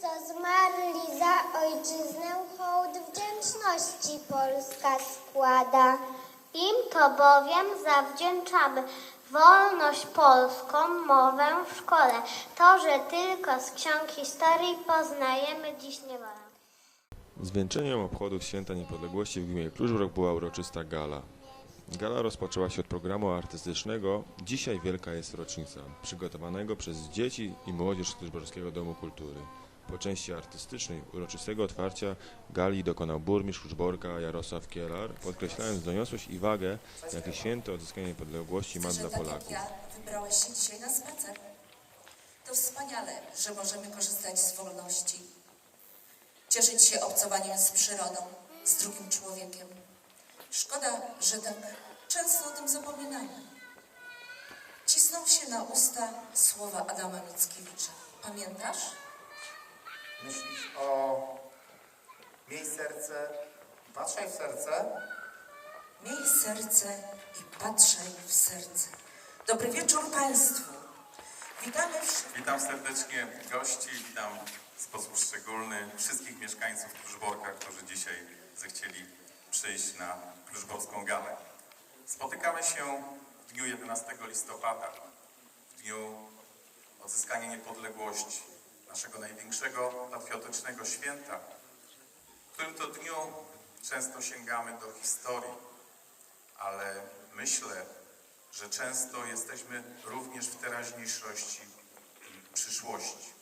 co zmarli za ojczyznę, hołd wdzięczności Polska składa. Im to bowiem zawdzięczamy wolność polską, mowę w szkole. To, że tylko z ksiąg historii poznajemy dziś niewolę. Zwieńczeniem obchodów Święta Niepodległości w gminie Kluczbork była uroczysta gala. Gala rozpoczęła się od programu artystycznego Dzisiaj Wielka jest rocznica, przygotowanego przez dzieci i młodzież Kluczborskiego Domu Kultury. Po części artystycznej uroczystego otwarcia gali dokonał burmistrz Kluczborka Jarosław Kielar, podkreślając doniosłość i wagę, jakie święto odzyskania niepodległości ma dla tak Polaków. wybrałeś się dzisiaj na spacer. To wspaniale, że możemy korzystać z wolności. Cieszyć się obcowaniem z przyrodą, z drugim człowiekiem. Szkoda, że tak często o tym zapominamy. Cisną się na usta słowa Adama Mickiewicza. Pamiętasz? Myślisz o miej serce, patrzaj w serce. Miej serce i patrzaj w serce. Dobry wieczór Państwu. Witamy w Witam serdecznie gości, witam w sposób szczególny wszystkich mieszkańców Kluczborka, którzy dzisiaj zechcieli przyjść na Kluczborską Galę. Spotykamy się w dniu 11 listopada, w dniu odzyskania niepodległości, naszego największego patriotycznego święta, w którym to dniu często sięgamy do historii, ale myślę, że często jesteśmy również w teraźniejszości i przyszłości.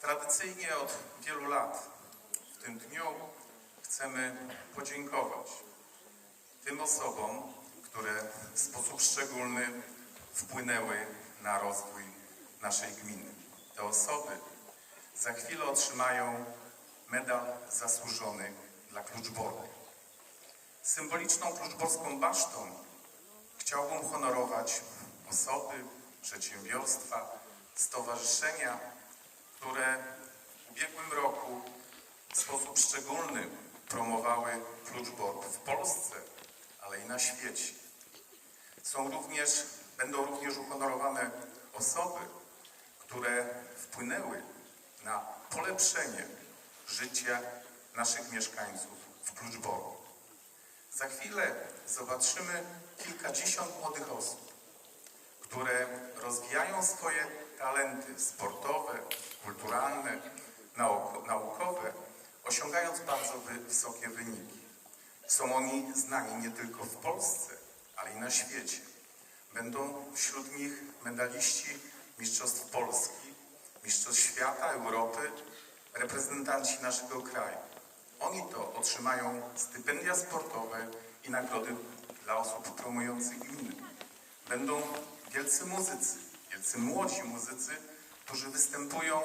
Tradycyjnie od wielu lat w tym dniu chcemy podziękować tym osobom, które w sposób szczególny wpłynęły na rozwój naszej gminy. Te osoby za chwilę otrzymają medal zasłużony dla Kluczborka. Symboliczną kluczborską basztą Chciałbym honorować osoby, przedsiębiorstwa, stowarzyszenia, które w ubiegłym roku w sposób szczególny promowały Kluczbork w Polsce, ale i na świecie. Są również, będą również uhonorowane osoby, które wpłynęły na polepszenie życia naszych mieszkańców w Kluczborku. Za chwilę zobaczymy kilkadziesiąt młodych osób, które rozwijają swoje talenty sportowe, kulturalne, nauk- naukowe, osiągając bardzo wy- wysokie wyniki. Są oni znani nie tylko w Polsce, ale i na świecie. Będą wśród nich medaliści Mistrzostw Polski, Mistrzostw Świata, Europy, reprezentanci naszego kraju. Oni to otrzymają stypendia sportowe i nagrody dla osób promujących gminy. Będą wielcy muzycy, wielcy młodzi muzycy, którzy występują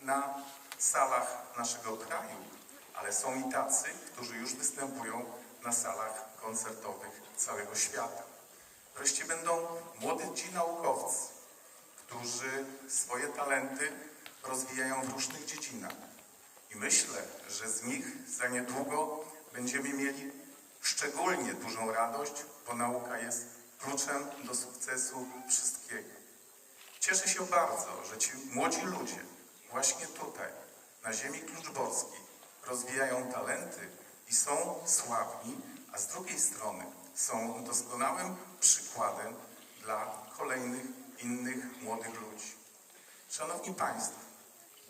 na salach naszego kraju, ale są i tacy, którzy już występują na salach koncertowych całego świata. Wreszcie będą młodzi naukowcy, którzy swoje talenty rozwijają w różnych dziedzinach. I myślę, że z nich za niedługo będziemy mieli szczególnie dużą radość, bo nauka jest kluczem do sukcesu wszystkiego. Cieszę się bardzo, że ci młodzi ludzie właśnie tutaj, na ziemi kluczborskiej, rozwijają talenty i są sławni, a z drugiej strony są doskonałym przykładem dla kolejnych innych młodych ludzi. Szanowni Państwo,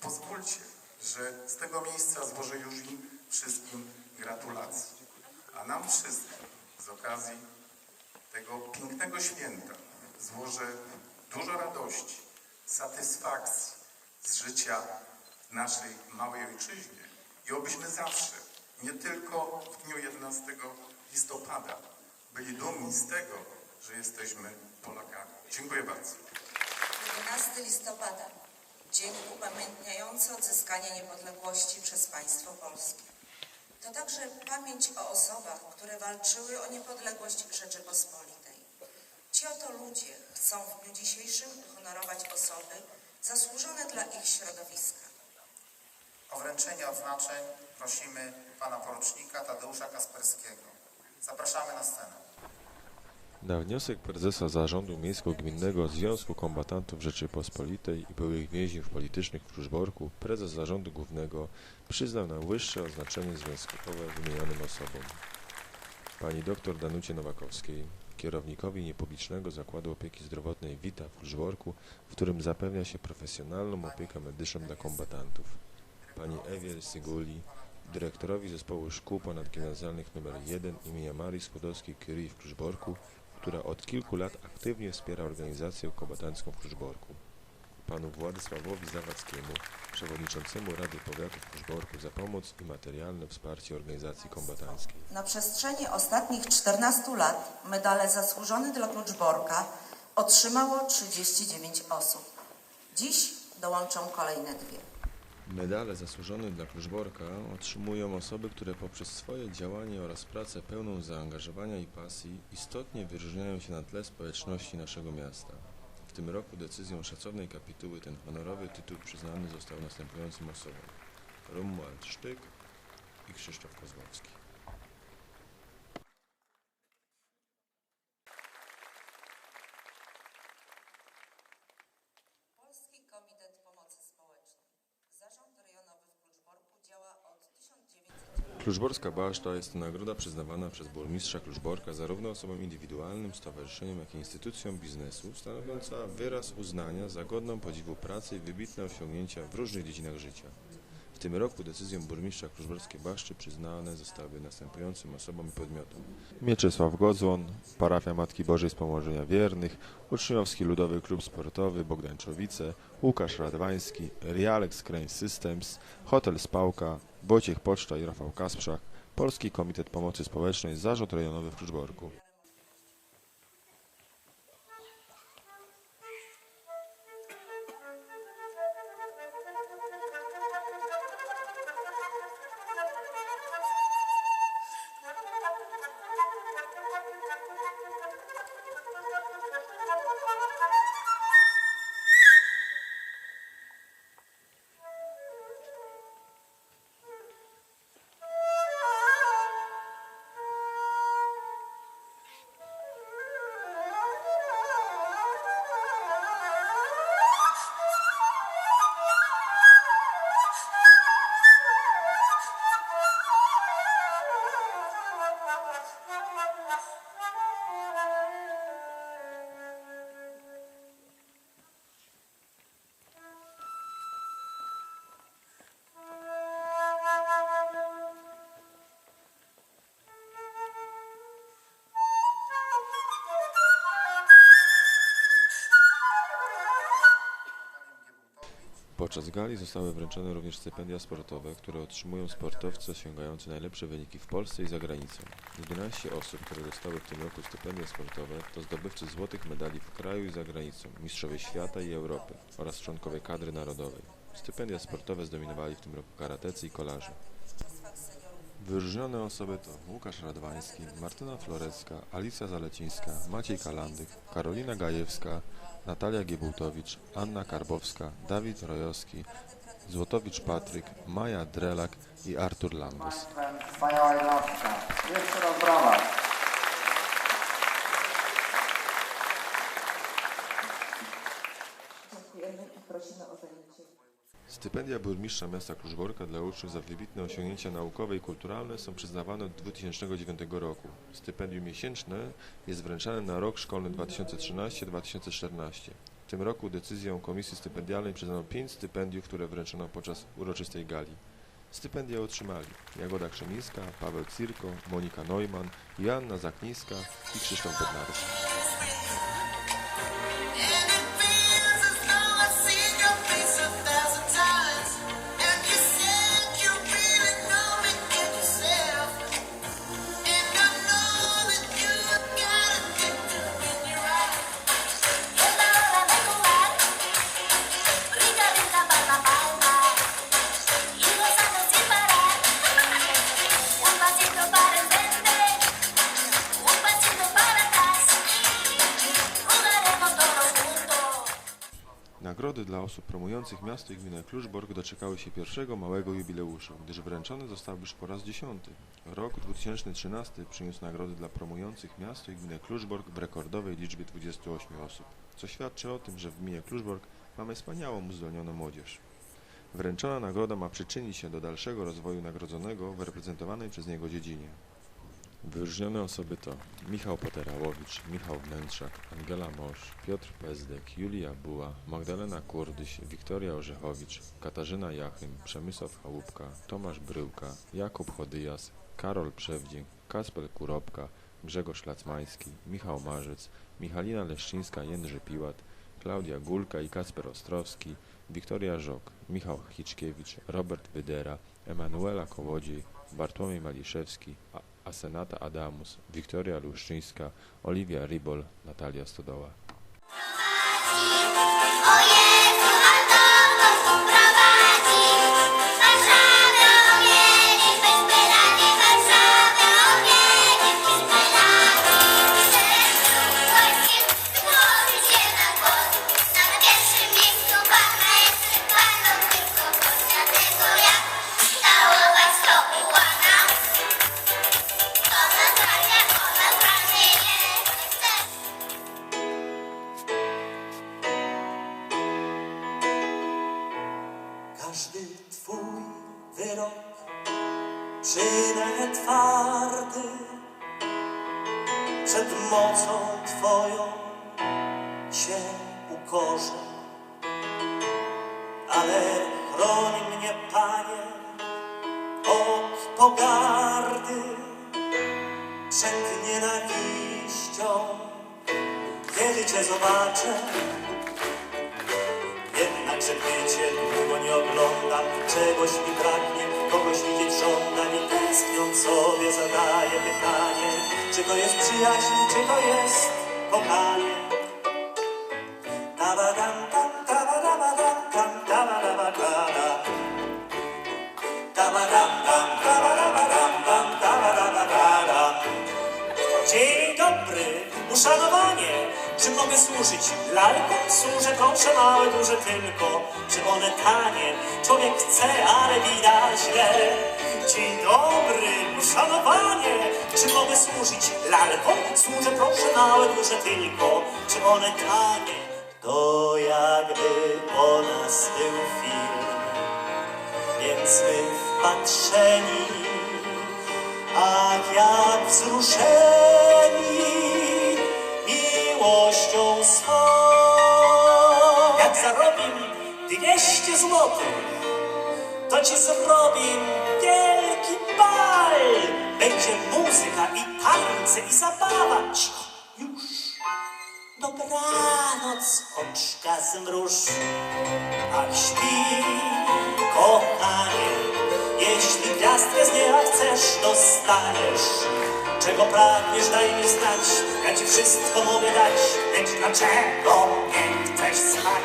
pozwólcie, że z tego miejsca złożę już im wszystkim gratulacje. A nam wszystkim z okazji tego pięknego święta złożę dużo radości, satysfakcji z życia naszej małej ojczyźnie i obyśmy zawsze, nie tylko w dniu 11 listopada, byli dumni z tego, że jesteśmy Polakami. Dziękuję bardzo. 11 listopada, dzień upamiętniający odzyskanie niepodległości przez państwo polskie. To także pamięć o osobach, które walczyły o niepodległość Rzeczypospolitej. Ci oto ludzie chcą w dniu dzisiejszym uhonorować osoby zasłużone dla ich środowiska. O wręczenie odznaczeń prosimy pana porucznika Tadeusza Kasperskiego. Zapraszamy na scenę. Na wniosek prezesa Zarządu Miejsko-Gminnego Związku Kombatantów Rzeczypospolitej i byłych więźniów politycznych w Kruszborku prezes Zarządu Głównego przyznał najwyższe oznaczenie związkowe wymienionym osobom. Pani dr Danucie Nowakowskiej, kierownikowi niepublicznego Zakładu Opieki Zdrowotnej Wita w Kruszborku, w którym zapewnia się profesjonalną opiekę medyczną dla kombatantów. Pani Ewie Syguli, dyrektorowi Zespołu Szkół Ponadgimnazjalnych nr 1 imienia Marii Skłodowskiej-Curie w Kruszborku, która od kilku lat aktywnie wspiera organizację kombatancką w Kruszborku. Panu Władysławowi Zawadzkiemu, przewodniczącemu Rady Powiatu w Kruszborku za pomoc i materialne wsparcie organizacji kombatanckiej. Na przestrzeni ostatnich 14 lat medale zasłużony dla Kluczborka otrzymało 39 osób. Dziś dołączą kolejne dwie. Medale zasłużone dla Kruszborka otrzymują osoby, które poprzez swoje działanie oraz pracę pełną zaangażowania i pasji istotnie wyróżniają się na tle społeczności naszego miasta. W tym roku decyzją szacownej kapituły ten honorowy tytuł przyznany został następującym osobom. Romuald Sztyk i Krzysztof Kozłowski. Polski Komitet Pomocy Społecznej. Zarząd Rejonowy w Kluczborku działa od 1900 Kluczborska Baszta jest to nagroda przyznawana przez burmistrza Kluczborka zarówno osobom indywidualnym, stowarzyszeniom, jak i instytucjom biznesu, stanowiąca wyraz uznania za godną podziwu pracę i wybitne osiągnięcia w różnych dziedzinach życia. W tym roku decyzją burmistrza Kluczborskiej Baszczy przyznane zostały następującym osobom i podmiotom. Mieczysław Godzłon, Parafia Matki Bożej z Pomożenia Wiernych, Uczniowski Ludowy Klub Sportowy Bogdańczowice, Łukasz Radwański, Realex Crane Systems, Hotel Spałka, Wojciech Poczta i Rafał Kasprzak, Polski Komitet Pomocy Społecznej, Zarząd Rejonowy w Kruszborku. Podczas gali zostały wręczone również stypendia sportowe, które otrzymują sportowcy osiągający najlepsze wyniki w Polsce i za granicą. 11 osób, które dostały w tym roku stypendia sportowe, to zdobywcy złotych medali w kraju i za granicą, mistrzowie świata i Europy oraz członkowie kadry narodowej. Stypendia sportowe zdominowali w tym roku karatecy i kolarze. Wyróżnione osoby to Łukasz Radwański, Martyna Florecka, Alicja Zalecińska, Maciej Kalandyk, Karolina Gajewska, Natalia Giebultowicz, Anna Karbowska, Dawid Rojowski, Złotowicz Patryk, Maja Drelak i Artur. Wspaniała jednostka. Jeszcze raz brawa. Dziękujemy i prosimy o zajęcie. Stypendia burmistrza miasta Kruszborka dla uczniów za wybitne osiągnięcia naukowe i kulturalne są przyznawane od 2009 roku. Stypendium miesięczne jest wręczane na rok szkolny 2013-2014. W tym roku decyzją Komisji Stypendialnej przyznano 5 stypendiów, które wręczono podczas uroczystej gali. Stypendia otrzymali Jagoda Krzemińska, Paweł Cirko, Monika Neumann, Joanna Zakniska i Krzysztof Bednarski. Nagrody dla osób promujących miasto i gminę Kluczbork doczekały się pierwszego małego jubileuszu, gdyż wręczone zostały już po raz dziesiąty. Rok 2013 przyniósł nagrody dla promujących miasto i gminę Kluczbork w rekordowej liczbie 28 osób, co świadczy o tym, że w gminie Kluczbork mamy wspaniałą uzdolnioną młodzież. Wręczona nagroda ma przyczynić się do dalszego rozwoju nagrodzonego w reprezentowanej przez niego dziedzinie. Wyróżnione osoby to Michał Poterałowicz, Michał Wnętrzak, Angela Mosz, Piotr Pezdek, Julia Buła, Magdalena Kurdyś, Wiktoria Orzechowicz, Katarzyna Jachym, Przemysław Chałupka, Tomasz Bryłka, Jakub Chodyjas, Karol Przewdzień, Kasper Kuropka, Grzegorz Lacmański, Michał Marzec, Michalina Leszczyńska, Jędrzy Piłat, Klaudia Gulka i Kasper Ostrowski, Wiktoria Żok, Michał Hiczkiewicz, Robert Wydera, Emanuela Kołodziej, Bartłomiej Maliszewski, Asenata Adamus, Wiktoria Luszczyńska, Oliwia Ribol, Natalia Stodoła. Każdy twój wyrok przynę twardy przed mocą twoją się ukorzę. Ale chroń mnie, Panie, od pogardy przed nienawiścią, kiedy Cię zobaczę. Gdy Cię długo nie oglądam, czegoś mi braknie, kogoś widzieć żądam i tęskniąc sobie zadaję pytanie, czy to jest przyjaźń, czy to jest kochanie. Tabadam, tam, tabadabadam, tam, tabadabadada. Tabadam, tam, tabadabadam, tam, tabadabadada. Dzień dobry, uszanowanie. Mogę służyć lalkom? Służę proszę małe, duże tylko. Czy one tanie? Człowiek chce, ale widać źle. Dzień dobry, uszanowanie. Czy mogę służyć lalkom? Służę proszę małe, duże tylko. Czy one tanie? To jakby o nas był film, więc my wpatrzeni Ach, jak wzruszeni miłością złotych, to ci zrobię wielki bal. Będzie muzyka i tańce i zabawa. Cicho, już. Dobranoc, oczka zmruż. Ach, śpi, kochanie, jeśli gwiazdkę z nieba chcesz, dostaniesz. Czego pragniesz, daj mi znać, ja ci wszystko mogę dać, lecz dlaczego nie chcesz spać?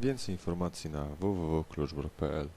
Więcej informacji na www.kluczbork.pl